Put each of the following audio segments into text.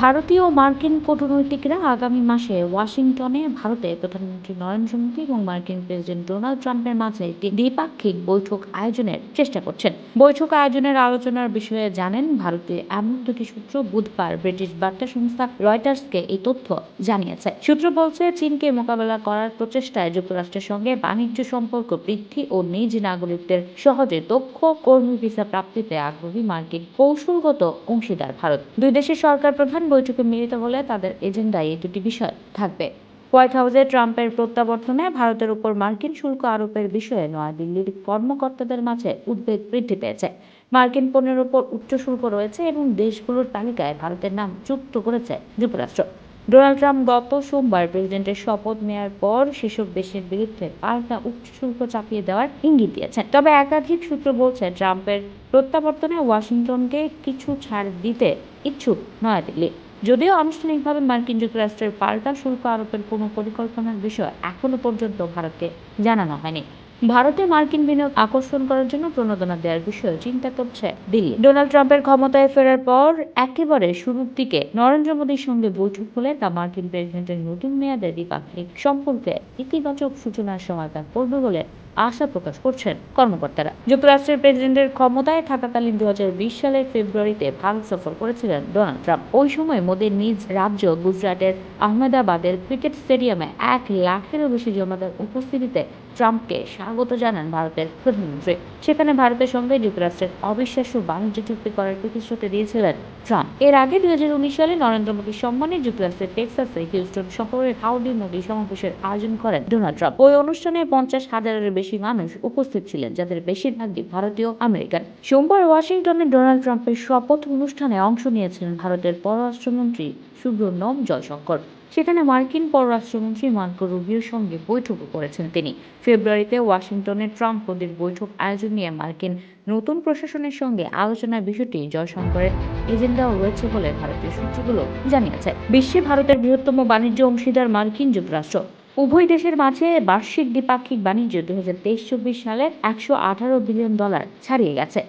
ভারতীয় মার্কিন কূটনৈতিকরা আগামী মাসে ওয়াশিংটনে ভারতে প্রধানমন্ত্রী নরেন্দ্র মোদী এবং মার্কিন প্রেসিডেন্ট ডোনাল্ড ট্রাম্পের মাঝে একটি দ্বিপাক্ষিক বৈঠক আয়োজনের চেষ্টা করছেন। বৈঠক আয়োজনের আলোচনার বিষয়ে জানেন ভারতে এমন দুটি সূত্র বুধবার ব্রিটিশ বার্তা সংস্থা রয়টার্সকে এই তথ্য জানিয়েছে। সূত্র বলছে, চীনকে মোকাবেলা করার প্রচেষ্টায় যুক্তরাষ্ট্রের সঙ্গে বাণিজ্য সম্পর্ক বৃদ্ধি ও নিজ নাগরিকদের সহজে দক্ষ কর্মী ভিসা প্রাপ্তিতে আগ্রহী মার্কিন কৌশলগত অংশীদার ভারত। দুই দেশের সরকার প্রধান বৈঠকে মিলিত হলে তাদের এজেন্ডায় এই দুটি বিষয় থাকবে। হোয়াইট হাউসে ট্রাম্পের প্রত্যাবর্তনে ভারতের উপর মার্কিন শুল্ক আরোপের বিষয়ে নয়াদিল্লির কর্মকর্তাদের মাঝে উদ্বেগ বৃদ্ধি পেয়েছে। মার্কিন পণ্যের উপর উচ্চ শুল্ক রয়েছে এবং দেশগুলোর তালিকায় ভারতের নাম যুক্ত করেছে যুক্তরাষ্ট্র। ডোনাল্ড ট্রাম্প গত সোমবার প্রেসিডেন্টের শপথ নেওয়ার পর সেসব দেশের বিরুদ্ধে পাল্টা উচ্চ শুল্ক চাপিয়ে দেওয়ার ইঙ্গিত দিয়েছেন। তবে একাধিক সূত্র বলছে, ট্রাম্পের প্রত্যাবর্তনে ওয়াশিংটনকে কিছু ছাড় দিতে ইচ্ছুক নয়াদিল্লি। যদিও আনুষ্ঠানিকভাবে মার্কিন যুক্তরাষ্ট্রের পাল্টা শুল্ক আরোপের কোনো পরিকল্পনার বিষয় এখনও পর্যন্ত ভারতকে জানানো হয়নি। ভারতে মার্কিন বিনিয়োগ আকর্ষণ করার জন্য প্রণোদনা দেওয়ার বিষয়ে চিন্তা করছে দিল্লি। ডোনাল্ড ট্রাম্পের ক্ষমতায় ফেরার পর একেবারে শুরুর দিকে নরেন্দ্র মোদীর সঙ্গে বৈঠক হলে তা মার্কিন প্রেসিডেন্টের নতুন মেয়াদের দ্বিপাক্ষিক সম্পর্কে ইতিবাচক সূচনার সমাধান করবে বলে আশা প্রকাশ করছেন কর্মকর্তারা। যুক্তরাষ্ট্রের প্রেসিডেন্টের ক্ষমতায় থাকাকালীন দুই হাজার বিশ সালের ফেব্রুয়ারিতে ভারত সফর করেছিলেন ডোনাল্ড ট্রাম্প। ওই সময় মোদীর নিজ রাজ্য গুজরাটের আহমেদাবাদের ক্রিকেট স্টেডিয়ামে এক লাখেরও বেশি জমাদার উপস্থিতিতে ট্রাম্পকে স্বাগত জানান ভারতের প্রধানমন্ত্রী। সেখানে ভারতের সঙ্গে যুক্তরাষ্ট্রের অবিশ্বাস্য বাণিজ্য চুক্তি করার প্রতিশ্রুতি দিয়েছিলেন ট্রাম্প। এর আগে দুই হাজার উনিশ সালে নরেন্দ্র মোদীর সম্মানে যুক্তরাষ্ট্রের টেক্সাসে হিউস্টন শহরে হাউডি মোদী সমাবেশের আয়োজন করেন ডোনাল্ড ট্রাম্প। ওই অনুষ্ঠানে পঞ্চাশ হাজারের বেশি মানুষ উপস্থিত ছিলেন, যাদের বেশিরভাগই ভারতীয় আমেরিকান। সোমবার ওয়াশিংটনে ডোনাল্ড ট্রাম্পের শপথ অনুষ্ঠানে অংশ নিয়েছিলেন ভারতের পররাষ্ট্রমন্ত্রী সুব্রহ্মণ্যম জয়শঙ্কর। সেখানে মার্কিন পররাষ্ট্রমন্ত্রী মার্কো রুবিওর সঙ্গে বৈঠকও করেছেন তিনি। ফেব্রুয়ারিতে ওয়াশিংটনে ট্রাম্প মোদীর বৈঠক আয়োজন নিয়ে মার্কিন নতুন প্রশাসনের সঙ্গে আলোচনার বিষয়টি জয়শঙ্করের এজেন্ডাও রয়েছে বলে ভারতীয় সূত্রগুলো জানিয়েছে। বিশ্বে ভারতের বৃহত্তম বাণিজ্য অংশীদার মার্কিন যুক্তরাষ্ট্র। উভয় দেশের মাঝে বার্ষিক দ্বিপাক্ষিক বাণিজ্য দু হাজার তেইশ চব্বিশ সালে একশো আঠারো বিলিয়ন ডলার ছাড়িয়ে গেছে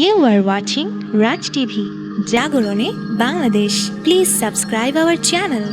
You are watching Raj TV, Jagorone, Bangladesh. Please subscribe our channel.